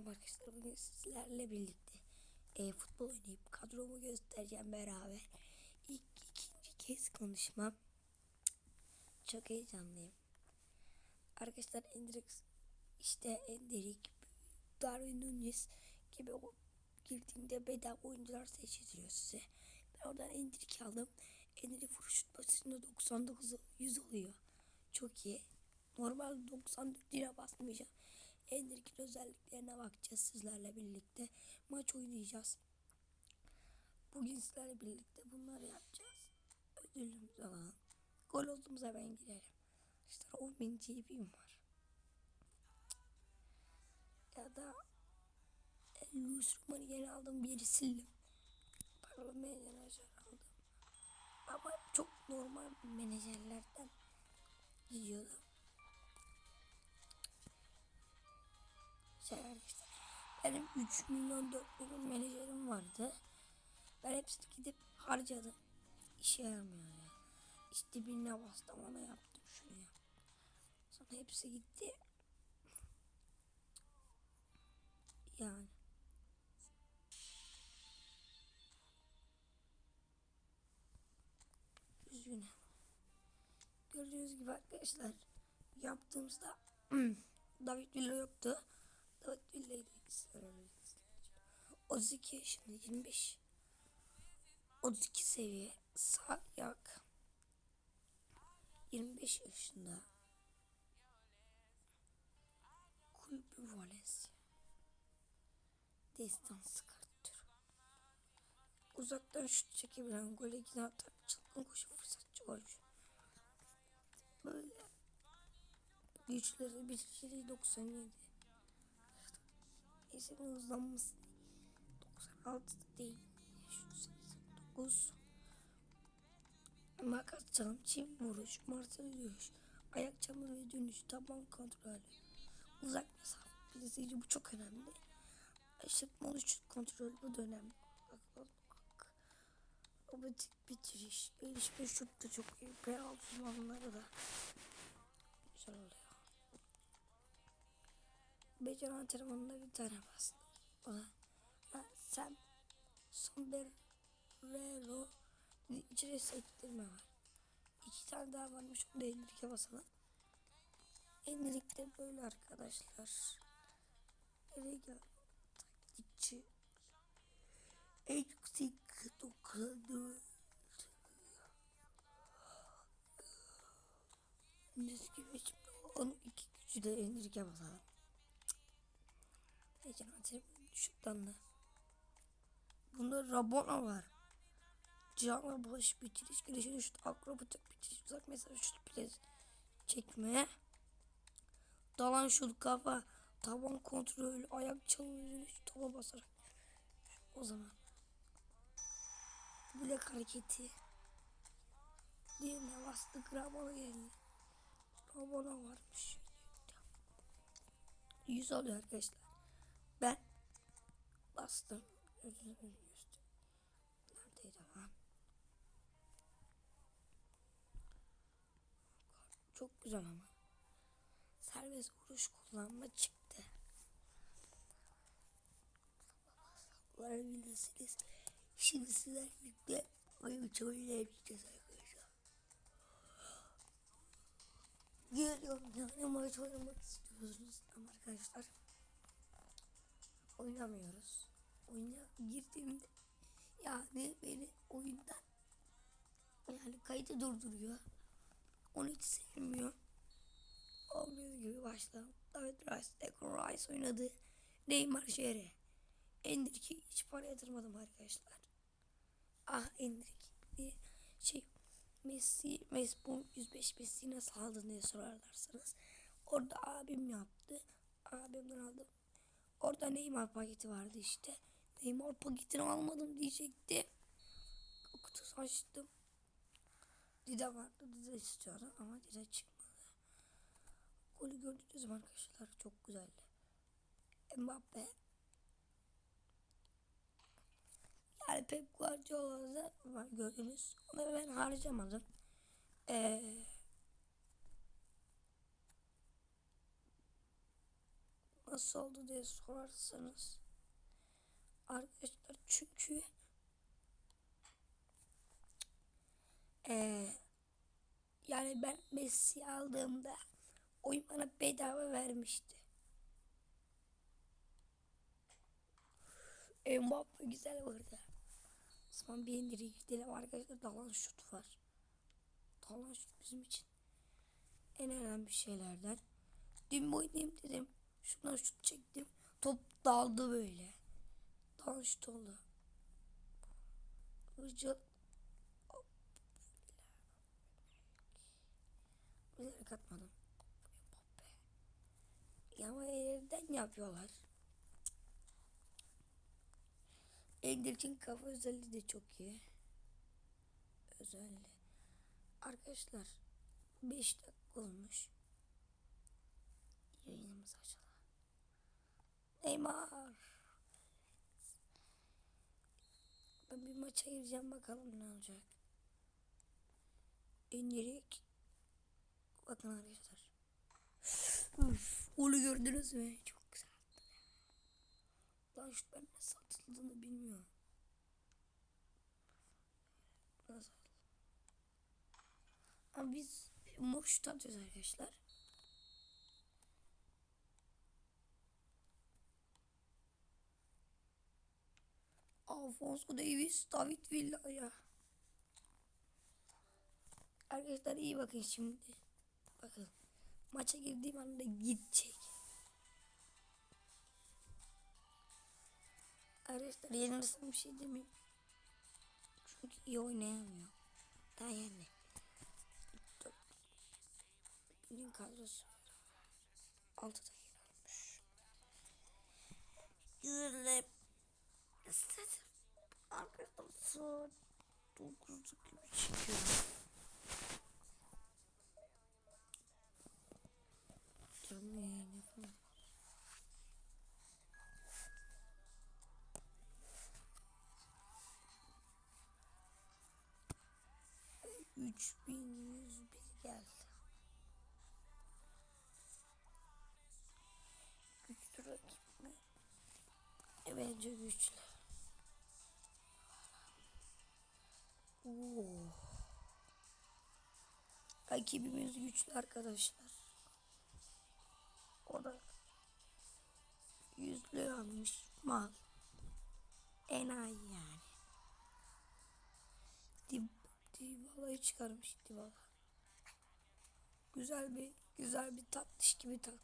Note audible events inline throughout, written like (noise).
Merhaba arkadaşlar bugün sizlerle birlikte e, futbol oynayıp kadromu göstereceğim beraber. İlk ikinci kez konuşmam. Çok heyecanlıyım. Arkadaşlar Endrix işte Enderik, Darwin Nunez gibi o girdiğinde bedava oyuncular seçiliyor size. Ben oradan Enderik aldım. Enderik vuruş başında 99 100 oluyor. Çok iyi. Normal 94 lira basmayacağım. Ender'in özelliklerine bakacağız sizlerle birlikte. Maç oynayacağız. Bugün sizlerle birlikte bunları yapacağız. Ödülümüzü alalım. Gol olduğumuza ben girerim. İşte 10 bin GB'm var. Ya da e, Luis Roman'ı yeni aldım bir sildim. Paralı menajer aldım. Ama çok normal menajerlerden gidiyordum. Şey arkadaşlar. Benim 3 milyon 4 milyon menajerim vardı. Ben hepsini gidip harcadım. İşe yaramıyor ya. İşte birine bastım ona yaptım şunu yaptım. Sonra hepsi gitti. Yani. Üzgünüm. Gördüğünüz gibi arkadaşlar yaptığımızda (clears throat) David Villa yoktu. David Villa'yı da 32 yaşında 25 32 seviye sağ yak. 25 yaşında. Kulübü Valencia. Destansı karttır uzaktan şut çekebilen gole giden atak çılgın koşu fırsatçı golcü böyle. Güçleri bitiriciliği 97 Eserin hızlanması 96 değil. Şu 89 Makas çalım, çift vuruş, marteli dövüş, ayak çalımı ve dönüş, taban kontrolü, uzak mesafe bildiricici bu çok önemli. Aşırtmalı şut kontrolü bu da önemli. Robotik bitiriş, gelişme şut da çok iyi. Penaltı uzmanları da güzel oluyor. Beceri antrenmanında bir tane bastım. O da ha, sen sombrero içine sektirme var. İki tane daha varmış. Onu da endirike basalım. Endirik de böyle arkadaşlar. Gel? Taktikçi. En yüksek dokunuyor. Düz gibi şimdi onun iki gücü de endirike basalım. Heyecan. Şuttan da. Bunda Rabona var. Canla bulaş bitiriş, girişe şut, akrobatik bitiriş, uzak mesafe şut, pres, çekme. Dalan şut, kafa, taban kontrolü, ayak çalımı, topa basarak. O zaman. Bilek hareketi. Diğerine bastık, Rabona geldi. Rabona varmış. Yüz oluyor arkadaşlar. Ben bastım. Özür. Neredeydi lan? Çok güzel ama. Serbest vuruş kullanma çıktı. Varabilirsiniz. Şimdi sizler birlikte oyun çoğuyla yapacağız arkadaşlar. Geliyorum yani maç oynamak istiyorsunuz ama arkadaşlar oynamıyoruz. Oyuna girdiğimde yani beni oyundan yani kaydı durduruyor. Onu hiç sevmiyor. Olduğu gibi başlayalım. David Rice, Declan Rice oynadı. Neymar Şehre. Endrick'e hiç para yatırmadım arkadaşlar. Ah Endrick diye şey Messi, Messi bu 105 Messi nasıl aldın diye sorarlarsanız. Orada abim yaptı. Abimden aldım. Orada Neymar paketi vardı işte. Neymar paketini almadım diyecekti. Kutusu açtım. Dida vardı. Dida istiyordu ama Dida çıkmadı. Golü gördünüz mü arkadaşlar? Çok güzeldi. Mbappe. Yani Pep Guardiola'da gördünüz. Onu ben harcamadım. Eee nasıl oldu diye sorarsanız arkadaşlar çünkü eee yani ben Messi aldığımda oyun bana bedava vermişti. Mbappe güzel vurdu. O zaman bir indiri gidelim arkadaşlar. Dalan şut var. Dalan şut bizim için en önemli şeylerden. Dün oynayayım dedim. Şundan şut çektim. Top daldı böyle. Dalan şut oldu. Hıcı Bilerek atmadım. Ama evden yapıyorlar. Endirkin kafa özelliği de çok iyi. Özelliği. Arkadaşlar 5 dakika olmuş. Yayınımız açıldı. Neymar. Ben bir maça gireceğim bakalım ne olacak. İndirik. Bakın arkadaşlar. Onu gördünüz mü? Çok güzel. Lan şu ben nasıl atıldığını bilmiyorum. Nasıl? Ama biz boş atıyoruz arkadaşlar. Alfonso Davis, David Villa ya. Arkadaşlar iyi bakın şimdi. Bakın. Maça girdiğim anda gidecek. Arkadaşlar yenilirsem bir şey demeyeyim. Çünkü iyi oynayamıyor. Daha yani. Benim kadrosu. Altı da olmuş. Güzel. İstedim. Arkadaşlar saat 9 gibi çıkıyor. Canlı yayın yapalım. Üç bin yüz bir geldi. Güçlü rakip mi? E, bence güçlü. Oo. Rakibimiz güçlü arkadaşlar. O da yüzlü almış mal. Enayi yani. Dib Dibala'yı çıkarmış Dibala. Güzel bir güzel bir tatlış gibi tak.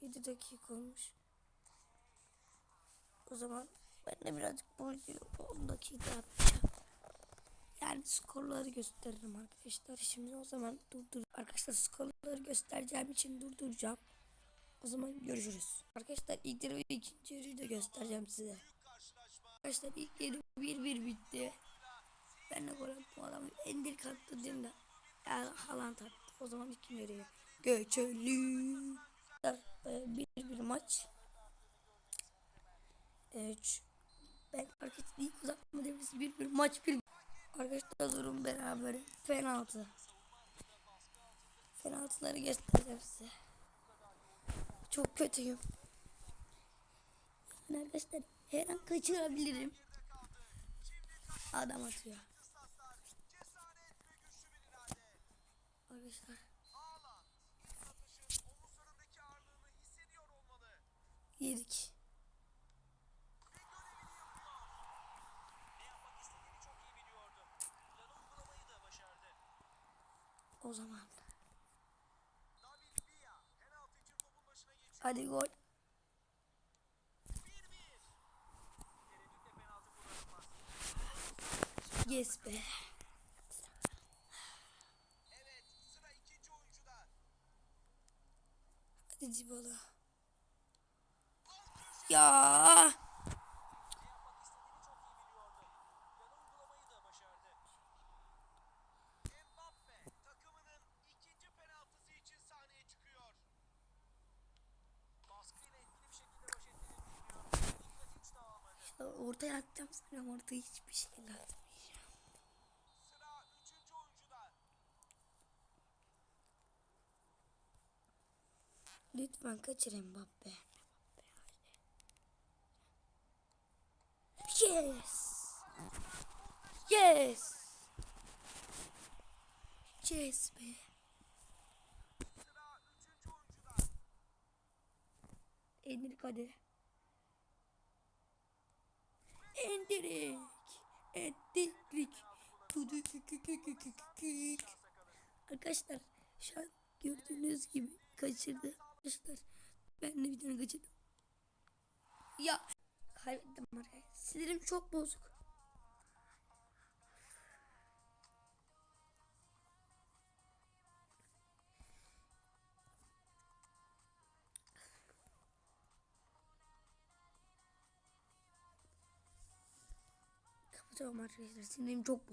7 dakika olmuş. O zaman ben de birazcık videoyu 10 dakika yapacağım. Yani skorları gösteririm arkadaşlar. Şimdi o zaman durdur. Arkadaşlar skorları göstereceğim için durduracağım. O zaman görüşürüz. Arkadaşlar ilk yarı ve ikinci yarıyı da göstereceğim size. Arkadaşlar ilk yarı 1-1 bitti. Ben de gol attım adam. Endir kalktı değil mi? Yani Haaland attı. O zaman ikinci yarıya geçelim. 1-1 maç. Evet. Ben arkadaşlar ilk uzatma devresi 1-1 maç 1 Arkadaşlar durum beraber. Penaltı. Penaltıları göstereceğim size. Çok kötüyüm. Yani arkadaşlar her an kaçırabilirim. Adam atıyor. Arkadaşlar. Yedik. O zaman. Hadi gol. Yes be. Hadi Cibala. Ya. Atacağım sanırım orada hiçbir şey atmayacağım. Sıra üçüncü oyuncuda. Lütfen kaçır Mbappe. Yes. Yes. Yes be. Sıra üçüncü Arkadaşlar şu an gördüğünüz gibi kaçırdı. Arkadaşlar ben de tane kaçırdım. Ya kaybettim arkadaşlar. Sinirim çok bozuk. Kapatıyorum arkadaşlar. Sinirim çok